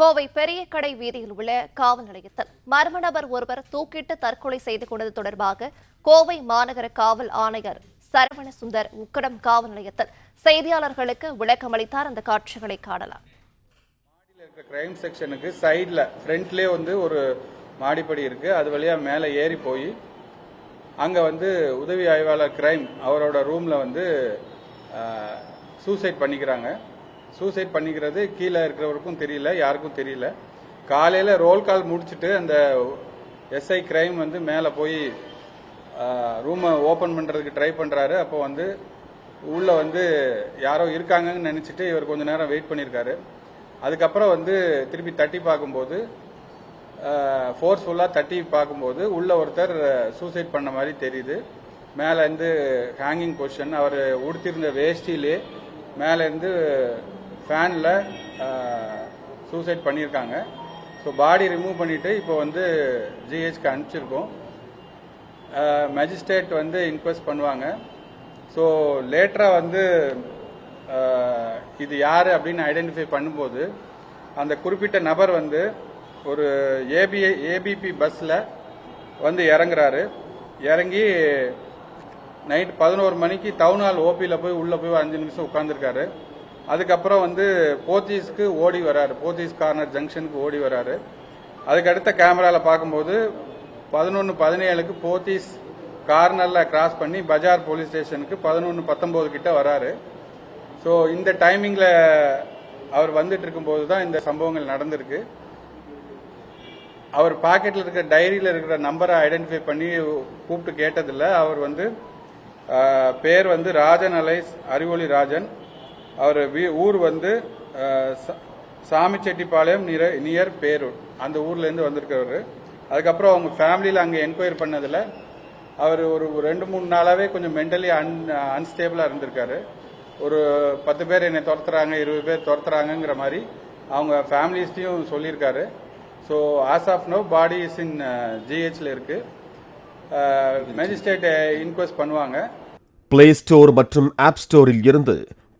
கோவை பெரிய கடை வீதியில் உள்ள காவல் நிலையத்தில் மர்ம நபர் ஒருவர் தூக்கிட்டு தற்கொலை செய்து கொண்டது தொடர்பாக கோவை மாநகர காவல் ஆணையர் சரவண சுந்தர் உக்கடம் காவல் நிலையத்தில் செய்தியாளர்களுக்கு விளக்கம் அளித்தார். அந்த காட்சிகளை காணலாம். கிரைம் செக்ஷனுக்கு சைடில் ஃப்ரண்ட்லேயே வந்து ஒரு மாடிப்படி இருக்கு. அது வழியாக மேலே ஏறி போய் அங்கே வந்து உதவி ஆய்வாளர் கிரைம் அவரோட ரூமில் வந்து சூசைட் பண்ணிக்கிறாங்க. சூசைட் பண்ணிக்கிறது கீழே இருக்கிறவருக்கும் தெரியல யாருக்கும் தெரியல. காலையில் ரோல் கால் முடிச்சுட்டு அந்த எஸ்ஐ கிரைம் வந்து மேலே போய் ரூமை ஓப்பன் பண்ணுறதுக்கு ட்ரை பண்ணுறாரு அப்போ வந்து உள்ளே வந்து யாரோ இருக்காங்கன்னு நினச்சிட்டு இவர் கொஞ்ச நேரம் வெயிட் பண்ணியிருக்காரு அதுக்கப்புறம் வந்து திருப்பி தட்டி பார்க்கும்போது ஃபோர்ஸ்ஃபுல்லாக தட்டி பார்க்கும்போது உள்ள ஒருத்தர் சூசைட் பண்ண மாதிரி தெரியுது. மேலே இருந்து ஹேங்கிங் பொசிஷன் அவர் உடுத்திருந்த வேஷ்டியிலே மேலேருந்து ஃபேனில் சூசைட் பண்ணியிருக்காங்க. ஸோ பாடி ரிமூவ் பண்ணிவிட்டு இப்போ வந்து ஜிஹெச்க்கு அனுப்பிச்சிருக்கோம். மேஜிஸ்ட்ரேட் வந்து இன்கொஸ்ட் பண்ணுவாங்க. ஸோ லேட்டராக வந்து இது யார் அப்படின்னு ஐடென்டிஃபை பண்ணும்போது அந்த குறிப்பிட்ட நபர் வந்து ஒரு ஏபி ஏபிபி பஸ்ஸில் வந்து இறங்குறாரு. இறங்கி நைட் பதினோரு மணிக்கு டவுன் ஹால் ஓபியில் போய் உள்ளே போய் அஞ்சு நிமிஷம் உட்காந்துருக்காரு அதுக்கப்புறம் வந்து போத்தீஸ்க்கு ஓடி வராரு. போத்தீஸ் கார்னர் ஜங்ஷனுக்கு ஓடி வராரு. அதுக்கு அடுத்த கேமராவில் பார்க்கும்போது பதினொன்று பதினேழுக்கு போத்தீஸ் கார்னரில் கிராஸ் பண்ணி பஜார் போலீஸ் ஸ்டேஷனுக்கு பதினொன்று பத்தொம்போது கிட்ட வராரு. ஸோ இந்த டைமிங்கில் அவர் வந்துட்டு இருக்கும்போது தான் இந்த சம்பவங்கள் நடந்திருக்கு. அவர் பாக்கெட்டில் இருக்கிற டைரியில் இருக்கிற நம்பரை ஐடென்டிஃபை பண்ணி கூப்பிட்டு கேட்டதில்லை. அவர் வந்து பேர் வந்து ராஜன் அலைஸ் அறிவொளி ராஜன். அவர் வீ- ஊர் வந்து ஆஹ், சா- சாமிச்செட்டிப்பாளையம் நிற நியர் பேரூர். அந்த ஊர்லேருந்து வந்திருக்கிறவர். அதுக்கப்புறம் அவங்க ஃபேமிலியில் அங்கே என்கொயரி பண்ணதில் அவர் ஒரு ரெண்டு மூணு நாளாகவே கொஞ்சம் மென்டலி அன் அன்ஸ்டேபிளாக இருந்திருக்காரு. ஒரு பத்து பேர் என்னை துரத்துறாங்க இருபது பேர் துரத்துறாங்கங்கிற மாதிரி அவங்க ஃபேமிலிஸ்டையும் சொல்லியிருக்காரு. So as of nobody is in ஜிஹெச்சில் இருக்கு. மேஜிஸ்ட்ரேட் இன்கொஸ்ட் பண்ணுவாங்க. பிளே ஸ்டோர் மற்றும் ஆப் ஸ்டோரில் இருந்து